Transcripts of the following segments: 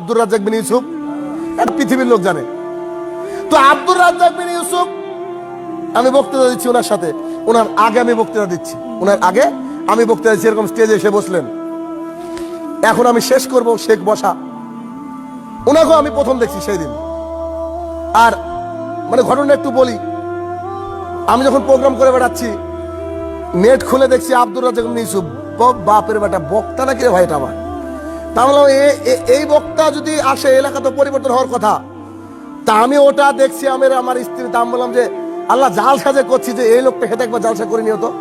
আব্দুর রাজ্জাক বিন ইউসুফ? এটা পৃথিবীর লোক জানে। তো আব্দুর রাজ্জাক বিন ইউসুফ, আমি বক্তৃতা দিচ্ছি ওনার সাথে। ওনার আগে আমি বক্তৃতা দিচ্ছি। ওনার আগে আমি বক্তৃতা দিচ্ছি, এরকম স্টেজে এসে বসলেন। এখন আমি শেষ করব শেখ বসা। ওনাকেও আমি প্রথম দেখছি সেই দিন আর মানে ঘটনা একটু বলি। আমি যখন প্রোগ্রাম করে বেড়াচ্ছি নেট খুলে দেখছি আব্দুর রাজ্জাক বিন ইউসুফ বাপের বেটা, বক্তা নাকি রে ভাই এটা আমার? তা বললাম এ- এ- এই বক্তা যদি আসে এলাকা তো পরিবর্তন হওয়ার কথা, তা আমি ওটা দেখছি, আমি আমার স্ত্রী আমি বললাম যে, আল্লাহ জাল সাজে করছি যে এই লোকটা হেঁটে একবার জালসা করে নিও তো।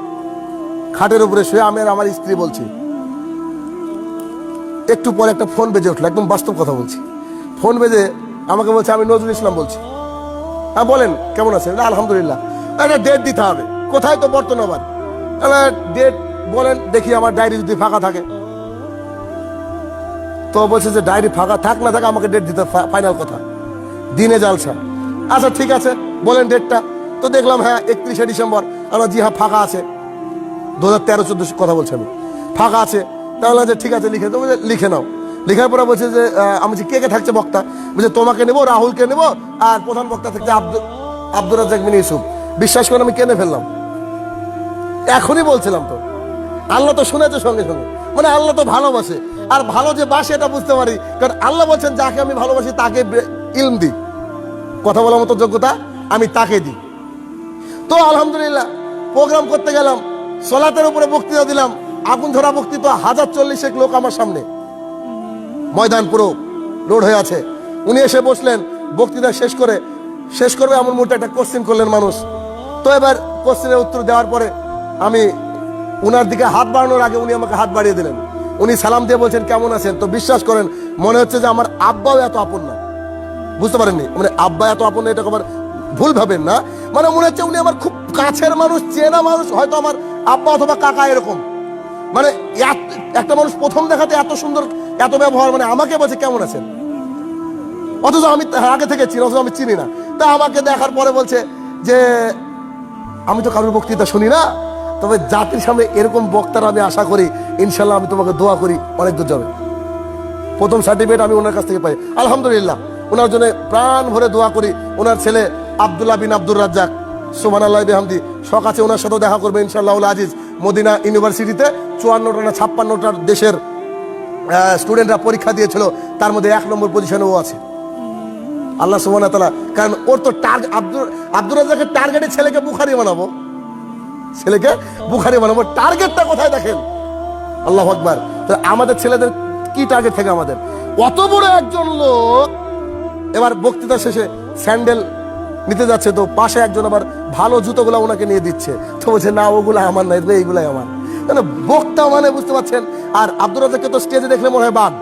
খাটের উপরে শুয়ে আমি আমার স্ত্রী বলছি। একটু পরে একটা ফোন বেজে উঠল, একদম বাস্তব কথা বলছি। ফোন বেজে আমাকে বলছে, আমি নজরুল ইসলাম বলছি। হ্যাঁ বলেন, কেমন আছেন? আলহামদুলিল্লাহ। একটা ডেট দিতে হবে। কোথায় তো বর্তমান? আবার ডেট বলেন, দেখি আমার ডায়েরি যদি ফাঁকা থাকে। তো বলছে যে ডায়েরি ফাঁকা থাক না থাক আমাকে ডেট দিতে ফাইনাল কথা। দিনে জালসা আচ্ছা ঠিক আছে বলেন ডেটটা তো দেখলাম হ্যাঁ একত্রিশে ডিসেম্বর। আমরা জি হ্যাঁ ফাঁকা আছে। দু হাজার তেরো চোদ্দ কথা বলছি আমি। ফাঁকা আছে। তাহলে যে ঠিক আছে লিখে বলছে, লিখে নাও। লিখার পরে বলছে যে আমি বলছি, কে কে থাকছে বক্তা? বলছে তোমাকে নেব রাহুলকে নেব আর প্রধান বক্তা থাকছে আব্দুল আব্দুর রাজাক বিন ইউসুফ। বিশ্বাস করে আমি কেনে ফেললাম। এখনই বলছিলাম তো। আল্লাহ তো শুনেছে সঙ্গে সঙ্গে। মানে আল্লাহ তো ভালোবাসে। আর ভালো যে বাসে এটা বুঝতে পারি। কারণ আল্লাহ বলছেন, যাকে আমি ভালোবাসি, তাকে ইলম দিই। কথা বলার মতো যোগ্যতা আমি তাকে দিই। তো আলহামদুলিল্লাহ, প্রোগ্রাম করতে গেলাম, সলাতের উপরে বক্তৃতা দিলাম। আগুন ধরা বক্তৃতা, হাজার চল্লিশেক লোক আমার সামনে। ময়দান পুরো লোড হয়ে আছে। উনি এসে বসলেন, বক্তৃতা শেষ করে, শেষ করবে এমন মুহূর্তে একটা কোশ্চেন করলেন মানুষ। তো এবার কোশ্চেনের উত্তর দেওয়ার পরে আমি উনার দিকে হাত বাড়ানোর আগে উনি আমাকে হাত বাড়িয়ে দিলেন। উনি সালাম দিয়ে বলছেন কেমন আছেন? তো বিশ্বাস করেন মনে হচ্ছে যে আমার আব্বাও এত আপন না। বুঝতে পারেননি? মানে আব্বা এত আপন না, এটা আবার ভুল ভাবেন না? মানে মনে হচ্ছে উনি আমার খুব কাছের মানুষ চেনা মানুষ হয়তো আমার আব্বা অথবা কাকা এরকম। মানে একটা মানুষ প্রথম দেখাতে এত সুন্দর এত ব্যবহার মানে আমাকে বলছে কেমন আছেন? অথচ আমি আগে থেকে চিনি অথচ আমি চিনি না। তা আমাকে দেখার পরে বলছে যে আমি তো কারোর বক্তৃতা শুনি না। তবে জাতির সামনে এরকম বক্তার আমি আশা করি, ইনশাল্লাহ আমি তোমাকে দোয়া করি, অনেক দূর যাবে। প্রথম সার্টিফিকেট আমি ওনার কাছ থেকে পাই। আলহামদুলিল্লাহ, ওনার জন্য প্রাণ ভরে দোয়া করি। ওনার ছেলে আবদুল্লাহ বিন আব্দুর রাজ্জাক সোমান আল্লাহ বেহামদি। শখ আছে ওনার সাথেও দেখা করবে ইনশাল্লাহ আজিজ। মদিনা ইউনিভার্সিটিতে চুয়ান্নটা না ছাপ্পান্নটার দেশের স্টুডেন্টরা পরীক্ষা দিয়েছিল। তার মধ্যে এক নম্বর পজিশনে ও আছে। আল্লাহ সুবান তালা কারণ ওর তো টার্গেট আব্দুর আব্দুর রাজ্জাকের টার্গেটে ছেলেকে বুখারি বানাবো। ছেলেকে বুখারি বানাবো টার্গেটটা কোথায় দেখেন? আল্লাহ আকবার। আমাদের ছেলেদের কি টার্গেট থাকে আমাদের? অত বড় একজন লোক এবার বক্তৃতা শেষে স্যান্ডেল নিতে যাচ্ছে, তো পাশে একজন আবার ভালো জুতোগুলো ওনাকে নিয়ে দিচ্ছে। তো বলছে, না ওগুলো আমার না এইগুলাই আমার। মানে বক্তা মানে বুঝতে পারছেন, আর আব্দুর রাজাককে তো স্টেজে দেখলে মনে হয় বাঘ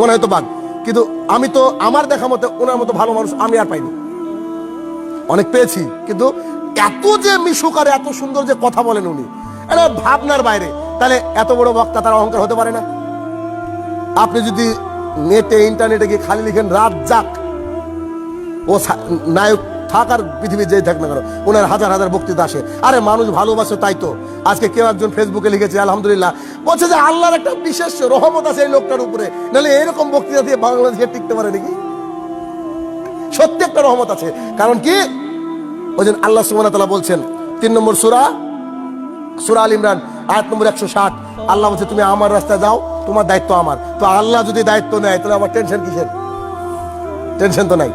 মনে হয় তো বাঘ কিন্তু আমি তো, আমার দেখা মতে ওনার মতো ভালো মানুষ আমি আর পাইনি। অনেক পেয়েছি, কিন্তু এত যে মিশুক আর এত সুন্দর যে কথা বলেন উনি এটা ভাবনার বাইরে। তাহলে এত বড় বক্তা তার অহংকার হতে পারে না? আপনি যদি নেটে, ইন্টারনেটে গিয়ে খালি লিখেন, রাত যাক। ও নায়ক থাক আর পৃথিবীর যেই থাক না কেন, ওনার হাজার হাজার বক্তৃতা আসে। আরে মানুষ ভালোবাসে তাই তো। আজকে কেউ একজন ফেসবুকে লিখেছে, আলহামদুলিল্লাহ। বলছে যে আল্লাহর একটা বিশেষ রহমত আছে এই লোকটার উপরে। নাহলে এরকম বক্তৃতা দিয়ে বাংলাদেশে টিকতে পারে নাকি? সত্যি একটা রহমত আছে। কারণ কি? ওই জন্য আল্লাহ ওয়া বলছেন, তিন নম্বর সূরা সূরা আল ইমরান, আয়াত নম্বর একশো ষাট। আল্লাহ বলছে, তুমি আমার রাস্তায় যাও, তোমার দায়িত্ব আমার। তো আল্লাহ যদি দায়িত্ব নেয়, তাহলে আমার টেনশন কিসের? টেনশন তো নাই।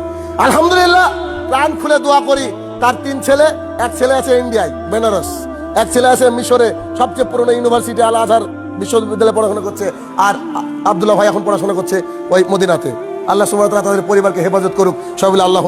আলহামদুলিল্লাহ, প্রাণ খুলে দোয়া করি। তার তিন ছেলে, এক ছেলে আছে ইন্ডিয়ায়, বেনারস। এক ছেলে আছে মিশরে, সবচেয়ে পুরনো ইউনিভার্সিটি আল আজহার বিশ্ববিদ্যালয়ে পড়াশোনা করছে আর আব্দুল্লাহ ভাই এখন পড়াশোনা করছে ওই মদিনাতে। আল্লাহ তাআলা তাদের পরিবারকে হেফাজত করুক। সবাই আল্লাহ